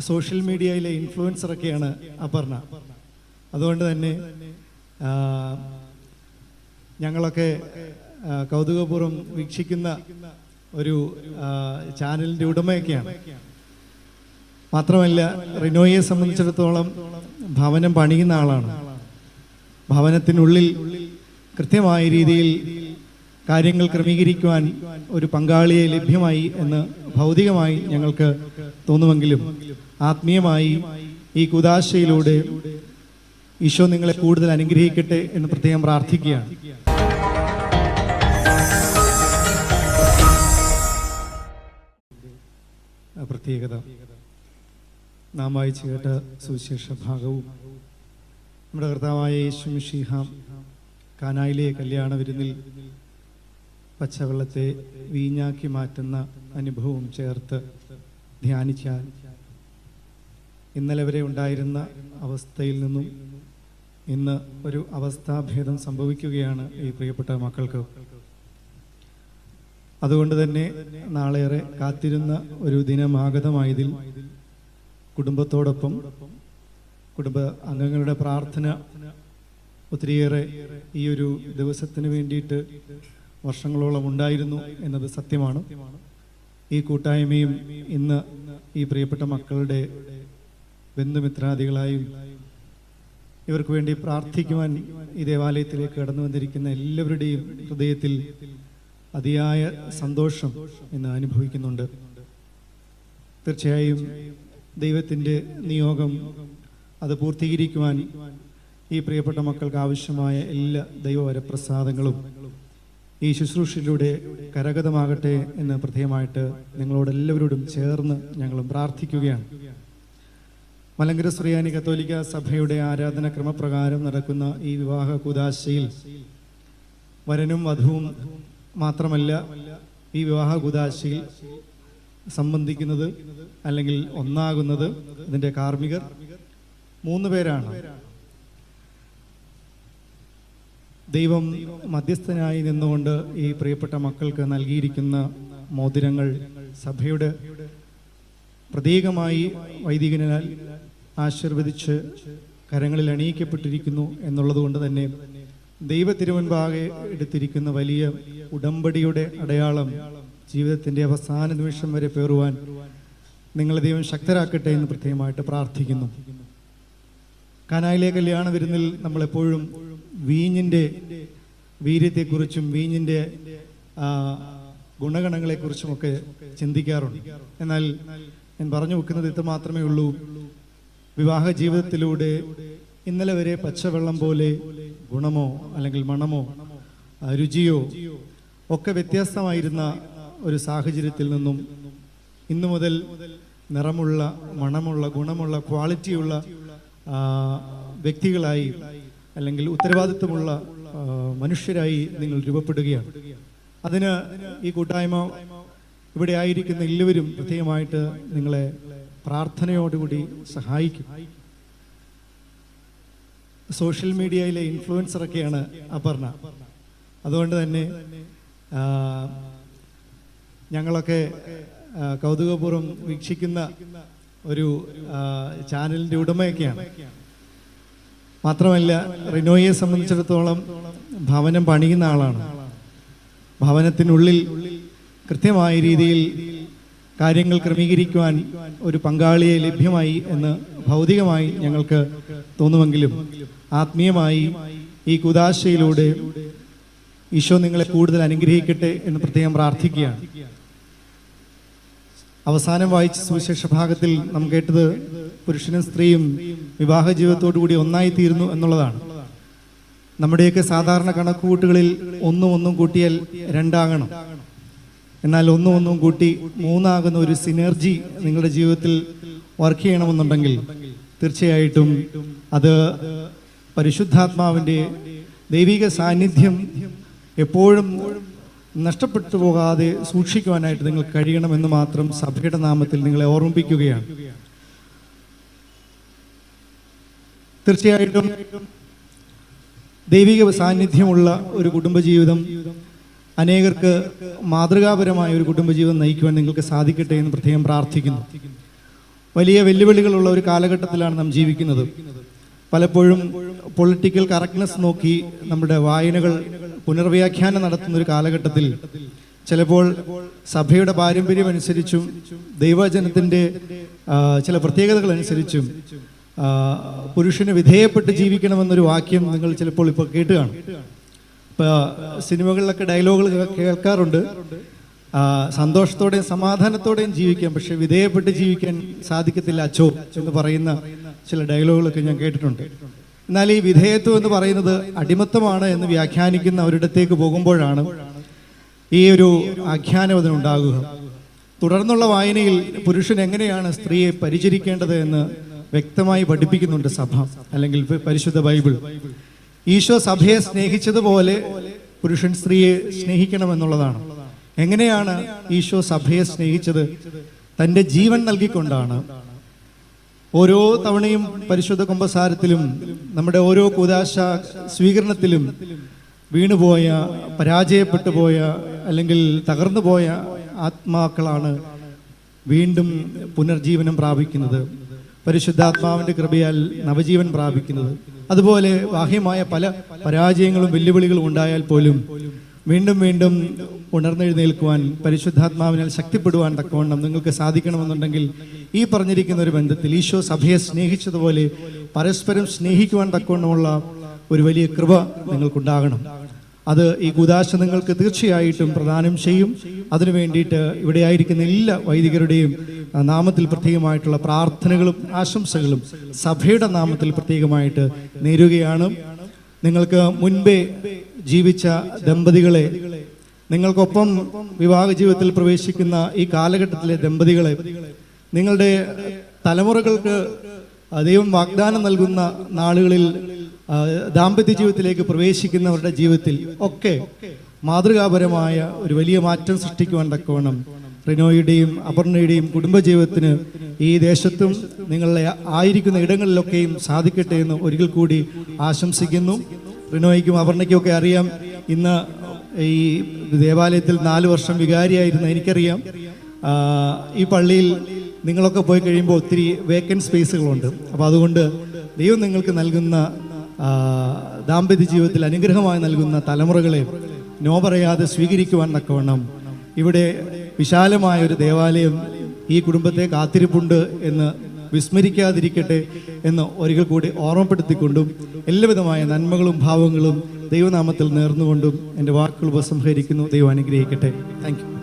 Social മീഡിയയിലെ ഇൻഫ്ലുവൻസറൊക്കെയാണ് അപർണ. അതുകൊണ്ട് തന്നെ ഞങ്ങളൊക്കെ കൗതുകപൂർവം വീക്ഷിക്കുന്ന ഒരു ചാനലിന്റെ ഉടമയൊക്കെയാണ്. മാത്രമല്ല റിനോയെ സംബന്ധിച്ചിടത്തോളം ഭവനം പണിയുന്ന ആളാണ്. ഭവനത്തിനുള്ളിൽ കൃത്യമായ രീതിയിൽ കാര്യങ്ങൾ ക്രമീകരിക്കുവാൻ ഒരു പങ്കാളിയെ ലഭ്യമായി എന്ന് ഭൗതികമായി ഞങ്ങൾക്ക് തോന്നുമെങ്കിലും ആത്മീയമായി ഈ കുദാശയിലൂടെ ഈശോ നിങ്ങളെ കൂടുതൽ അനുഗ്രഹിക്കട്ടെ എന്ന് പ്രത്യേകം പ്രാർത്ഥിക്കുകയാണ്. പ്രത്യേകത. നാം വായിച്ചു കേട്ട സുവിശേഷ ഭാഗവും നമ്മുടെ കർത്താവായ യേശു മിശിഹാം കാനായിലെ കല്യാണ വിരുന്നിൽ പച്ചവെള്ളത്തെ വീഞ്ഞാക്കി മാറ്റുന്ന അനുഭവവും ചേർത്ത് ധ്യാനിച്ചാൽ ഇന്നലെ വരെ ഉണ്ടായിരുന്ന അവസ്ഥയിൽ നിന്നും ഇന്ന് ഒരു അവസ്ഥാഭേദം സംഭവിക്കുകയാണ് ഈ പ്രിയപ്പെട്ട മക്കൾക്ക്. അതുകൊണ്ട് തന്നെ നാളേറെ കാത്തിരുന്ന ഒരു ദിനമാഗതമായതിൽ കുടുംബത്തോടൊപ്പം കുടുംബ അംഗങ്ങളുടെ പ്രാർത്ഥന ഒത്തിരിയേറെ ഈ ഒരു ദിവസത്തിന് വേണ്ടിയിട്ട് വർഷങ്ങളോളം ഉണ്ടായിരുന്നു എന്നത് സത്യമാണ്. ഈ കൂട്ടായ്മയും ഇന്ന് ഈ പ്രിയപ്പെട്ട മക്കളുടെ ബന്ധുമിത്രാദികളായും ഇവർക്ക് വേണ്ടി പ്രാർത്ഥിക്കുവാൻ ഈ ദേവാലയത്തിലേക്ക് കടന്നു വന്നിരിക്കുന്ന എല്ലാവരുടെയും ഹൃദയത്തിൽ അതിയായ സന്തോഷം ഇന്ന് അനുഭവിക്കുന്നുണ്ട്. തീർച്ചയായും ദൈവത്തിന്റെ നിയോഗം അത് പൂർത്തീകരിക്കുവാൻ ഈ പ്രിയപ്പെട്ട മക്കൾക്ക് ആവശ്യമായ എല്ലാ ദൈവവരപ്രസാദങ്ങളും ഈ ശുശ്രൂഷയിലൂടെ കരഗതമാകട്ടെ എന്ന് പ്രത്യേകമായിട്ട് നിങ്ങളോട് എല്ലാവരോടും ചേർന്ന് ഞങ്ങളും പ്രാർത്ഥിക്കുകയാണ്. മലങ്കര ശ്രീയാനി കത്തോലിക്ക സഭയുടെ ആരാധന ക്രമപ്രകാരം നടക്കുന്ന ഈ വിവാഹ കുദാശയിൽ വരനും വധുവും മാത്രമല്ല ഈ വിവാഹ കുദാശയിൽ സംബന്ധിക്കുന്നത് അല്ലെങ്കിൽ ഒന്നാകുന്നത് ഇതിന്റെ കാർമ്മികർ മൂന്ന് പേരാണ്. ദൈവം മധ്യസ്ഥനായി നിന്നുകൊണ്ട് ഈ പ്രിയപ്പെട്ട മക്കൾക്ക് നൽകിയിരിക്കുന്ന മോതിരങ്ങൾ സഭയുടെ പ്രത്യേകമായി വൈദികനാൽ ആശീർവദിച്ച് കരങ്ങളിൽ അണിയിക്കപ്പെട്ടിരിക്കുന്നു എന്നുള്ളതുകൊണ്ട് തന്നെ ദൈവ തിരുമുൻപാകെ എടുത്തിരിക്കുന്ന വലിയ ഉടമ്പടിയുടെ അടയാളം ജീവിതത്തിന്റെ അവസാന നിമിഷം വരെ പേറുവാൻ നിങ്ങളെ ദൈവം ശക്തരാക്കട്ടെ എന്ന് പ്രത്യേകമായിട്ട് പ്രാർത്ഥിക്കുന്നു. കാനായിലെ കല്യാണ വിരുന്നിൽ നമ്മളെപ്പോഴും വീഞ്ഞിന്റെ വീര്യത്തെക്കുറിച്ചും വീഞ്ഞിന്റെ ഗുണഗണങ്ങളെക്കുറിച്ചും ഗുണഗണങ്ങളെക്കുറിച്ചുമൊക്കെ ചിന്തിക്കാറുണ്ട്. എന്നാൽ ഞാൻ പറഞ്ഞു വെക്കുന്നത് ഇത് മാത്രമേ ഉള്ളൂ. വിവാഹ ജീവിതത്തിലൂടെ ഇന്നലെ വരെ പച്ചവെള്ളം പോലെ ഗുണമോ അല്ലെങ്കിൽ മണമോ രുചിയോ ഒക്കെ വ്യത്യസ്തമായിരുന്ന ഒരു സാഹചര്യത്തിൽ നിന്നും ഇന്നു മുതൽ നിറമുള്ള മണമുള്ള ഗുണമുള്ള ക്വാളിറ്റിയുള്ള വ്യക്തികളായി അല്ലെങ്കിൽ ഉത്തരവാദിത്വമുള്ള മനുഷ്യരായി നിങ്ങൾ രൂപപ്പെടുകയാണ്. അതിന് ഈ കൂട്ടായ്മ ഇവിടെ ആയിരിക്കുന്ന എല്ലാവരും പ്രത്യേകമായിട്ട് നിങ്ങളെ പ്രാർത്ഥനയോടുകൂടി സഹായിക്കും. സോഷ്യൽ മീഡിയയിലെ ഇൻഫ്ലുവൻസറൊക്കെയാണ് അപർണ. അതുകൊണ്ട് തന്നെ ഞങ്ങളൊക്കെ കൗതുകപൂർവം വീക്ഷിക്കുന്ന ഒരു ചാനലിന്റെ ഉടമയൊക്കെയാണ്. മാത്രമല്ല റിനോയെ സംബന്ധിച്ചിടത്തോളം ഭവനം പണിയുന്ന ആളാണ്. ഭവനത്തിനുള്ളിൽ കൃത്യമായ രീതിയിൽ കാര്യങ്ങൾ ക്രമീകരിക്കുവാൻ ഒരു പങ്കാളിയെ ലഭ്യമായി എന്ന് ഭൗതികമായി ഞങ്ങൾക്ക് തോന്നുമെങ്കിലും ആത്മീയമായി ഈ കുദാശയിലൂടെ ഈശോ നിങ്ങളെ കൂടുതൽ അനുഗ്രഹിക്കട്ടെ എന്ന് പ്രത്യേകം പ്രാർത്ഥിക്കുകയാണ്. അവസാനം വായിച്ച സുവിശേഷ ഭാഗത്തിൽ നാം കേട്ടത് പുരുഷനും സ്ത്രീയും വിവാഹ ജീവിതത്തോടു കൂടി ഒന്നായി തീരുന്നു എന്നുള്ളതാണ്. നമ്മുടെയൊക്കെ സാധാരണ കണക്കുകൂട്ടുകളിൽ ഒന്നും ഒന്നും കൂട്ടിയാൽ രണ്ടാകണം. എന്നാൽ ഒന്നും ഒന്നും കൂട്ടി മൂന്നാകുന്ന ഒരു സിനർജി നിങ്ങളുടെ ജീവിതത്തിൽ വർക്ക് ചെയ്യണമെന്നുണ്ടെങ്കിൽ തീർച്ചയായിട്ടും അത് പരിശുദ്ധാത്മാവിന്റെ ദൈവിക സാന്നിധ്യം എപ്പോഴും നഷ്ടപ്പെട്ടു പോകാതെ സൂക്ഷിക്കുവാനായിട്ട് നിങ്ങൾ കഴിയണമെന്ന് മാത്രം സഭയുടെ നാമത്തിൽ നിങ്ങളെ ഓർമ്മിപ്പിക്കുകയാണ്. തീർച്ചയായിട്ടും ദൈവിക സാന്നിധ്യമുള്ള ഒരു കുടുംബജീവിതം അനേകർക്ക് മാതൃകാപരമായ ഒരു കുടുംബജീവിതം നയിക്കുവാൻ നിങ്ങൾക്ക് സാധിക്കട്ടെ എന്ന് പ്രത്യേകം പ്രാർത്ഥിക്കുന്നു. വലിയ വെല്ലുവിളികളുള്ള ഒരു കാലഘട്ടത്തിലാണ് നാം ജീവിക്കുന്നത്. പലപ്പോഴും പൊളിറ്റിക്കൽ കറക്റ്റ്നെസ് നോക്കി നമ്മുടെ വായനകൾ പുനർവ്യാഖ്യാനം നടത്തുന്ന ഒരു കാലഘട്ടത്തിൽ ചിലപ്പോൾ സഭയുടെ പാരമ്പര്യം അനുസരിച്ചും ദൈവജനത്തിന്റെ ചില പ്രത്യേകതകൾ അനുസരിച്ചും പുരുഷന് വിധേയപ്പെട്ട് ജീവിക്കണമെന്നൊരു വാക്യം നിങ്ങൾ ചിലപ്പോൾ ഇപ്പോൾ കേട്ട് കാണും ഇപ്പോൾ സിനിമകളിലൊക്കെ ഡയലോഗുകൾ കേൾക്കാറുണ്ട്. സന്തോഷത്തോടെയും സമാധാനത്തോടെയും ജീവിക്കാം പക്ഷെ വിധേയപ്പെട്ട് ജീവിക്കാൻ സാധിക്കത്തില്ല അച്ചോ എന്ന് പറയുന്ന ചില ഡയലോഗുകളൊക്കെ ഞാൻ കേട്ടിട്ടുണ്ട്. എന്നാൽ ഈ വിധേയത്വം എന്ന് പറയുന്നത് അടിമത്തമാണ് എന്ന് വ്യാഖ്യാനിക്കുന്ന ഒരിടത്തേക്ക് പോകുമ്പോഴാണ് ഈ ഒരു ആഖ്യാനം അതിനുണ്ടാകുക. തുടർന്നുള്ള വായനയിൽ പുരുഷൻ എങ്ങനെയാണ് സ്ത്രീയെ പരിചരിക്കേണ്ടത് എന്ന് വ്യക്തമായി പഠിപ്പിക്കുന്നുണ്ട് സഭ അല്ലെങ്കിൽ പരിശുദ്ധ ബൈബിൾ. ഈശോ സഭയെ സ്നേഹിച്ചതുപോലെ പുരുഷൻ സ്ത്രീയെ സ്നേഹിക്കണമെന്നുള്ളതാണ്. എങ്ങനെയാണ് ഈശോ സഭയെ സ്നേഹിച്ചത്? തന്റെ ജീവൻ നൽകിക്കൊണ്ടാണ്. ഓരോ തവണയും പരിശുദ്ധ കുംഭസാരത്തിലും നമ്മുടെ ഓരോ കുദാശ സ്വീകരണത്തിലും വീണുപോയ പരാജയപ്പെട്ടു പോയ അല്ലെങ്കിൽ തകർന്നു പോയ ആത്മാക്കളാണ് വീണ്ടും പുനർജീവനം പ്രാപിക്കുന്നത്. പരിശുദ്ധാത്മാവിന്റെ കൃപയാൽ നവജീവൻ പ്രാപിക്കുന്നത്. അതുപോലെ ബാഹ്യമായ പല പരാജയങ്ങളും വെല്ലുവിളികളും ഉണ്ടായാൽ പോലും വീണ്ടും വീണ്ടും ഉണർന്നെഴുന്നേൽക്കുവാൻ പരിശുദ്ധാത്മാവിനാൽ ശക്തിപ്പെടുവാൻ തക്കവണ്ണം നിങ്ങൾക്ക് സാധിക്കണമെന്നുണ്ടെങ്കിൽ ഈ പറഞ്ഞിരിക്കുന്ന ഒരു ബന്ധത്തിൽ ഈശോ സഭയെ സ്നേഹിച്ചതുപോലെ പരസ്പരം സ്നേഹിക്കുവാൻ തക്കവണ്ണമുള്ള ഒരു വലിയ കൃപ നിങ്ങൾക്കുണ്ടാകണം. അത് ഈ കുദാശ നിങ്ങൾക്ക് തീർച്ചയായിട്ടും പ്രദാനം ചെയ്യും. അതിനു വേണ്ടിയിട്ട് ഇവിടെ ആയിരിക്കുന്ന എല്ലാ വൈദികരുടെയും നാമത്തിൽ പ്രത്യേകമായിട്ടുള്ള പ്രാർത്ഥനകളും ആശംസകളും സഭയുടെ നാമത്തിൽ പ്രത്യേകമായിട്ട് നേരുകയാണ്. നിങ്ങൾക്ക് മുൻപേ ജീവിച്ച ദമ്പതികളെ നിങ്ങൾക്കൊപ്പം വിവാഹ ജീവിതത്തിൽ പ്രവേശിക്കുന്ന ഈ കാലഘട്ടത്തിലെ ദമ്പതികളെ നിങ്ങളുടെ തലമുറകൾക്ക് ദൈവം വാഗ്ദാനം നൽകുന്ന നാളുകളിൽ ദാമ്പത്യ ജീവിതത്തിലേക്ക് പ്രവേശിക്കുന്നവരുടെ ജീവിതത്തിൽ ഒക്കെ മാതൃകാപരമായ ഒരു വലിയ മാറ്റം സൃഷ്ടിക്കുവാൻ തക്കവണ്ണം റിനോയുടെയും അപർണയുടെയും കുടുംബജീവിതത്തിന് ഈ ദേശത്തും നിങ്ങളെ ആയിരിക്കുന്ന ഇടങ്ങളിലൊക്കെയും സാധിക്കട്ടെ എന്ന് ഒരിക്കൽ കൂടി ആശംസിക്കുന്നു. റിനോയ്ക്കും അപർണയ്ക്കും ഒക്കെ അറിയാം. ഇന്ന് ഈ ദേവാലയത്തിൽ നാല് വർഷം വികാരിയായിരുന്ന എനിക്കറിയാം. ഈ പള്ളിയിൽ നിങ്ങളൊക്കെ പോയി കഴിയുമ്പോൾ ഒത്തിരി വേക്കന്റ് സ്പേസുകളുണ്ട്. അപ്പോൾ അതുകൊണ്ട് ദൈവം നിങ്ങൾക്ക് നൽകുന്ന ദാമ്പത്യ ജീവിതത്തിൽ അനുഗ്രഹമായി നൽകുന്ന തലമുറകളെ നോ പറയാതെ സ്വീകരിക്കുവാൻ തക്കവണ്ണം ഇവിടെ വിശാലമായ ഒരു ദേവാലയം ഈ കുടുംബത്തെ കാത്തിരിപ്പുണ്ട് എന്ന് വിസ്മരിക്കാതിരിക്കട്ടെ എന്ന് ഒരിക്കൽ കൂടി ഓർമ്മപ്പെടുത്തിക്കൊണ്ടും എല്ലാവിധമായ നന്മകളും ഭാവങ്ങളും ദൈവനാമത്തിൽ നേർന്നുകൊണ്ടും എന്റെ വാക്കുകൾ ഉപസംഹരിക്കുന്നു. ദൈവം അനുഗ്രഹിക്കട്ടെ. താങ്ക്